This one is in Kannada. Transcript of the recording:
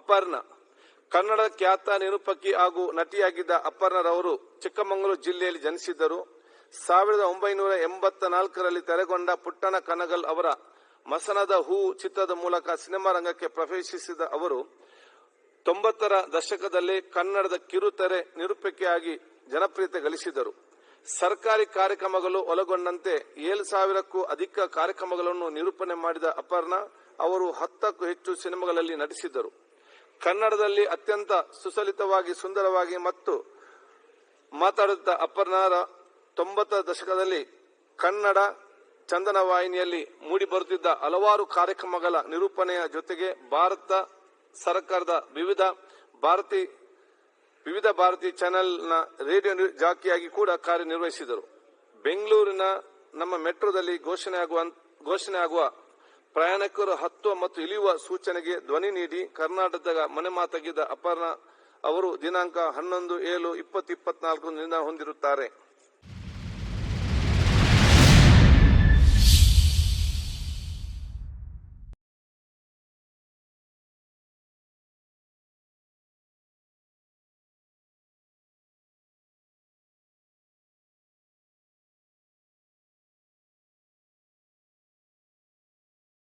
ಅಪರ್ಣ. ಕನ್ನಡ ಖ್ಯಾತ ನಿರೂಪಕಿ ಹಾಗೂ ನಟಿಯಾಗಿದ್ದ ಅಪರ್ಣರವರು ಚಿಕ್ಕಮಗಳೂರು ಜಿಲ್ಲೆಯಲ್ಲಿ ಜನಿಸಿದ್ದರು. ಸಾವಿರದ ಒಂಬೈನೂರ ಎಂಬತ್ತ ನಾಲ್ಕರಲ್ಲಿ ತೆರೆಗೊಂಡ ಪುಟ್ಟಣ ಕನಗಲ್ ಅವರ ಮಸನದ ಹೂ ಚಿತ್ರದ ಮೂಲಕ ಸಿನಿಮಾ ರಂಗಕ್ಕೆ ಪ್ರವೇಶಿಸಿದ ಅವರು, ತೊಂಬತ್ತರ ದಶಕದಲ್ಲಿ ಕನ್ನಡದ ಕಿರುತೆರೆ ನಿರೂಪಕಿಯಾಗಿ ಜನಪ್ರಿಯತೆ ಗಳಿಸಿದರು ಸರ್ಕಾರಿ ಕಾರ್ಯಕ್ರಮಗಳು ಒಳಗೊಂಡಂತೆ ಏಳು ಸಾವಿರಕ್ಕೂ ಅಧಿಕ ಕಾರ್ಯಕ್ರಮಗಳನ್ನು ನಿರೂಪಣೆ ಮಾಡಿದ ಅಪರ್ಣ ಅವರು ಹತ್ತಕ್ಕೂ ಹೆಚ್ಚು ಸಿನಿಮಾಗಳಲ್ಲಿ ನಟಿಸಿದರು ಕನ್ನಡದಲ್ಲಿ ಅತ್ಯಂತ ಸುಸಲಿತವಾಗಿ, ಸುಂದರವಾಗಿ ಮತ್ತು ಮಾತಾಡುತ್ತ ಅಪ್ಪರ್ನಾರ ತೊಂಬತ್ತರ ದಶಕದಲ್ಲಿ ಕನ್ನಡ ಚಂದನ ವಾಹಿನಿಯಲ್ಲಿ ಮೂಡಿಬರುತ್ತಿದ್ದ ಹಲವಾರು ಕಾರ್ಯಕ್ರಮಗಳ ನಿರೂಪಣೆಯ ಜೊತೆಗೆ ಭಾರತ ಸರ್ಕಾರದ ವಿವಿಧ ಭಾರತಿ ವಿವಿಧ ಭಾರತಿ ಚಾನೆಲ್ನ ರೇಡಿಯೋ ಜಾಕಿಯಾಗಿ ಕೂಡ ಕಾರ್ಯನಿರ್ವಹಿಸಿದರು. ಬೆಂಗಳೂರಿನ ನಮ್ಮ ಮೆಟ್ರೋದಲ್ಲಿ ಘೋಷಣೆಯಾಗುವ ಘೋಷಣೆಯಾಗುವ ಪ್ರಯಾಣಿಕರು ಹತ್ತುವ ಮತ್ತು ಇಳಿಯುವ ಸೂಚನೆಗೆ ಧ್ವನಿ ನೀಡಿ ಕರ್ನಾಟಕದ ಮನೆ ಮಾತಾಗಿದ್ದ ಅಪರ್ಣ ಅವರು ದಿನಾಂಕ ಹನ್ನೊಂದು ಏಳು ಇಪ್ಪತ್ತು ಇಪ್ಪತ್ನಾಲ್ಕು ಹೊಂದಿರುತ್ತಾರೆ.